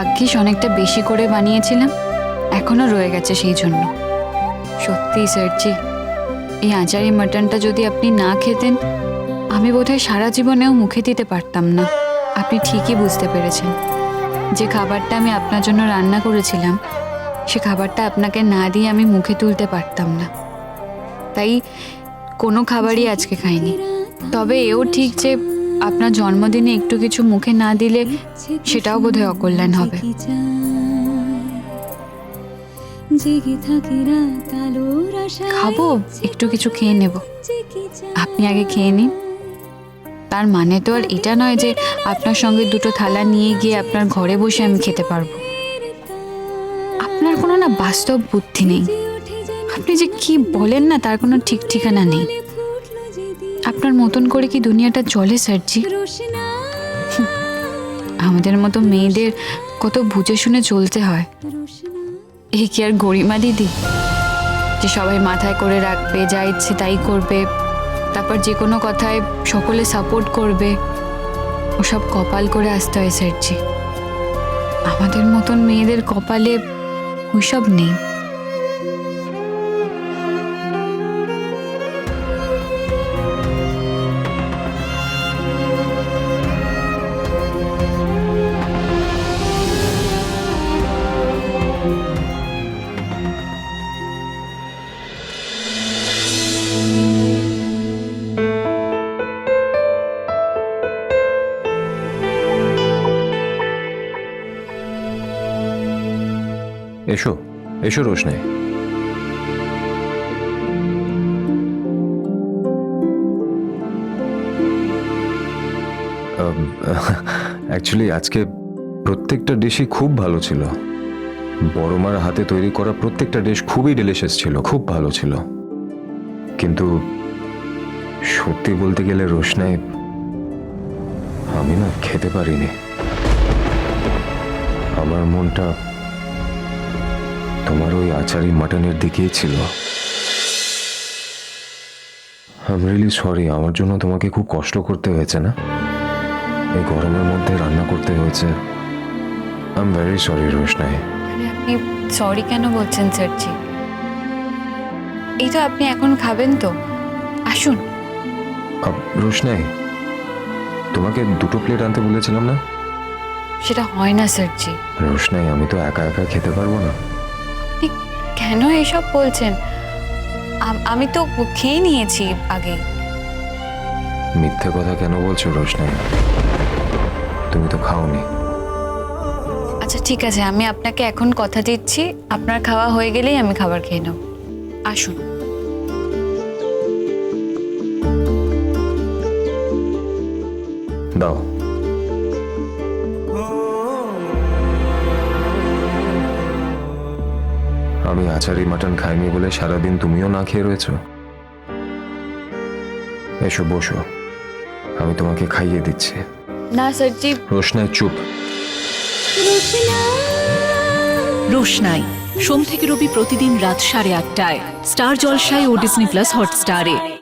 ভাগ্যিস অনেকটা বেশি করে বানিয়েছিলাম, এখনও রয়ে গেছে সেই জন্য। সত্যি স্যারজি, এই আচারি মাটনটা যদি আপনি না খেতেন, আমি বোধহয় সারা জীবনেও মুখে দিতে পারতাম না। আপনি ঠিকই বুঝতে পেরেছেন। যে খাবারটা আমি আপনার জন্য রান্না করেছিলাম, সে খাবারটা আপনাকে না দিয়ে আমি মুখে তুলতে পারতাম না। তাই কোনো খাবারই আজকে খাইনি। তবে এও ঠিক যে আপনার জন্মদিনে একটু কিছু মুখে না দিলে সেটাও বোধহয় অকল্যাণ হবে। খাব, একটু কিছু খেয়ে নেব। আপনি আগে খেয়ে নিন। তার মানে তো আর এটা নয় যে আপনার সঙ্গে দুটো থালা নিয়ে গিয়ে আপনার ঘরে বসে আমি খেতে পারব। আপনার কোনো না বাস্তব বুদ্ধি নেই। আপনি যে কি বলেন না, তার কোনো ঠিক ঠিকানা নেই। আপনার মতন করে কি দুনিয়াটা চলে স্যারজি? আমাদের মতো মেয়েদের কত বুঝে শুনে চলতে হয়। এ কি আর গরিমা দিদি? যে সবাই মাথায় করে রাখবে যা ইচ্ছে তাই করবে তারপর যে কোনো কথায় সকলে সাপোর্ট করবে। ওসব কপাল করে আসতে হয় স্যারজি। আমাদের মতন মেয়েদের কপালে ওইসব নেই। এসো এসো রোশনাই। অ্যাকচুয়ালি আজকে প্রত্যেকটা ডিশই খুব ভালো ছিল। বড় মার হাতে তৈরি করা প্রত্যেকটা ডিশ খুবই ডেলিশিয়াস ছিল, খুব ভালো ছিল। কিন্তু সত্যি বলতে গেলে রোশনাই, আমি না খেতে পারিনি। আমার মনটা তোমার ওই আচারি মাটনের দিকেই ছিল। আম রিয়েলি সরি আমার জন্য তোমাকে খুব কষ্ট করতে হয়েছে না? এই গরমের মধ্যে রান্না করতে হয়েছে। আই এম ভেরি সরি রোশনাই আপনি সরি কেন বলছেন স্যারজি? এই তো আপনি এখন খাবেন তো? আসুন। রোশনাই তোমাকে দুটো প্লেট আনতে বলেছিলাম না? সেটা হয় না স্যারজি। রোশনাই আমি তো একা একা খেতে পারব না। কেন এসব বলছেন? আমি তো খেয়ে নিয়েছি আগে। মিথ্যে কথা কেন বলছো রোশনাই? তুমি তো খাওনি। আচ্ছা ঠিক আছে আমি আপনাকে এখন কথা দিচ্ছি। আপনার খাওয়া হয়ে গেলেই আমি খাবার খেয়ে নেব। আসুন। দাও। আমি আচারি মাটন খাইনি বলে সারাদিন তুমিও না খেয়ে রয়েছ? এসো বসো। আমি তোমাকে খাইয়ে দিচ্ছি। না স্যারজি। রোশনায় চুপ। রোশনাই সোম থেকে রবি প্রতিদিন রাত সাড়ে আটটায় স্টার জলসায় ও ডিসনি প্লাস হটস্টারে।